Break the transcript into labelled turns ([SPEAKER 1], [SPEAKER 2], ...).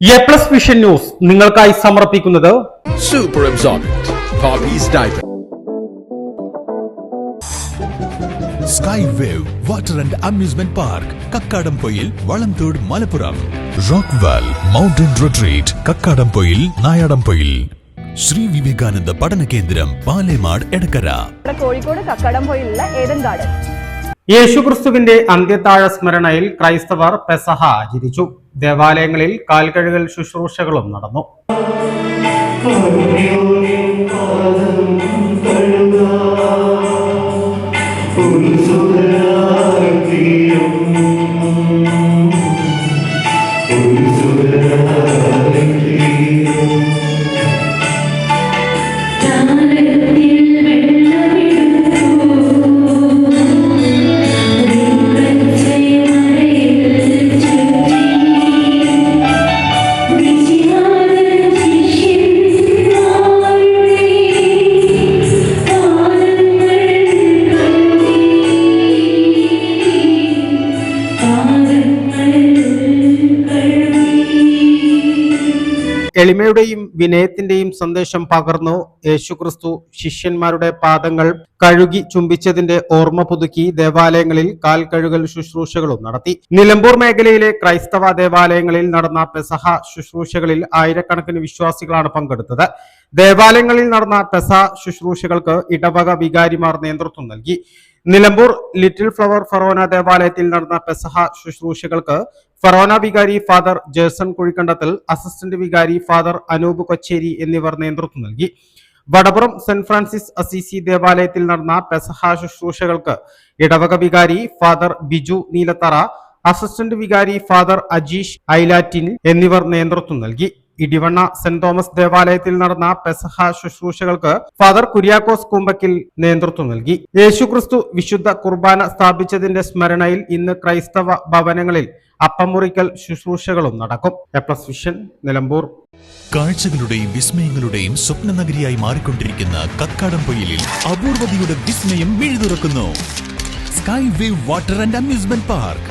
[SPEAKER 1] A plus vision news നിങ്ങൾക്കായി സമർപ്പിക്കുന്നത്
[SPEAKER 2] super absorbent. Poppy's diaper.
[SPEAKER 3] Sky wave water and amusement park Kakkadampoyil Valamthode Malappuram rock വാൽ mountain retreat Kakkadampoyil Nayadampoyil Shri Vivekananda പഠന കേന്ദ്രം പാലേമാട് എടക്കര
[SPEAKER 4] കോഴിക്കോട് കക്കടംപൊയിലുള്ള Eden garden
[SPEAKER 1] യേശുക്രിസ്തുവിന്റെ അന്ത്യത്താഴ സ്മരണയിൽ ക്രൈസ്തവർ പെസഹ ആചരിച്ചു ദേവാലയങ്ങളിൽ കാൽകഴുകൽ ശുശ്രൂഷകളും നടന്നു. എളിമയുടെയും വിനയത്തിന്റെയും സന്ദേശം പകർന്നു യേശുക്രിസ്തു ശിഷ്യന്മാരുടെ പാദങ്ങൾ കഴുകി ചുംബിച്ചതിന്റെ ഓർമ്മ പുതുക്കി ദേവാലയങ്ങളിൽ കാൽ കഴുകൽ ശുശ്രൂഷകളും നടത്തി. നിലമ്പൂർ മേഖലയിലെ ക്രൈസ്തവ ദേവാലയങ്ങളിൽ നടന്ന പെസഹ ശുശ്രൂഷകളിൽ ആയിരക്കണക്കിന് വിശ്വാസികളാണ് പങ്കെടുത്തത്. ദേവാലയങ്ങളിൽ നടന്ന പെസഹ ശുശ്രൂഷകൾക്ക് ഇടവക വികാരിമാർ നേതൃത്വം നൽകി. നിലമ്പൂർ ലിറ്റിൽ ഫ്ലവർ ഫറോന ദേവാലയത്തിൽ നടന്ന പെസഹ ശുശ്രൂഷകൾക്ക് ഫറോന വികാരി ഫാദർ ജേസൺ കുഴിക്കണ്ടത്തിൽ അസിസ്റ്റന്റ് വികാരി ഫാദർ അനൂപ് കൊച്ചേരി എന്നിവർ നേതൃത്വം നൽകി. വടപുറം സെന്റ് ഫ്രാൻസിസ് അസീസി ദേവാലയത്തിൽ നടന്ന പെസഹ ശുശ്രൂഷകൾക്ക് ഇടവക വികാരി ഫാദർ ബിജു നീലത്തറ അസിസ്റ്റന്റ് വികാരി ഫാദർ അജീഷ് ഐലാറ്റിൻ എന്നിവർ നേതൃത്വം നൽകി. ഇടിവണ്ണ സെന്റ് തോമസ് ദേവാലയത്തിൽ നടന്ന പെസഹ ശുശ്രൂഷകൾക്ക് ഫാദർ കുര്യാക്കോസ് കുമ്പക്കിൽ നേതൃത്വം നൽകി. യേശുക്രിസ്തു വിശുദ്ധ കുർബാന സ്ഥാപിച്ചതിന്റെ സ്മരണയിൽ ഇന്ന് ക്രൈസ്തവ ഭവനങ്ങളിൽ അപ്പമുറിക്കൽ ശുശ്രൂഷകളും നടക്കും. A plus vision Nilambur.
[SPEAKER 3] കാഴ്ചകളുടെയും വിസ്മയങ്ങളുടെയും സ്വപ്ന നഗരിയായി മാറിക്കൊണ്ടിരിക്കുന്ന കക്കാടം പൊയിലിൽ അപൂർവതയുടെ വിസ്മയം മിഴുതുറക്കുന്നു sky wave water and amusement park.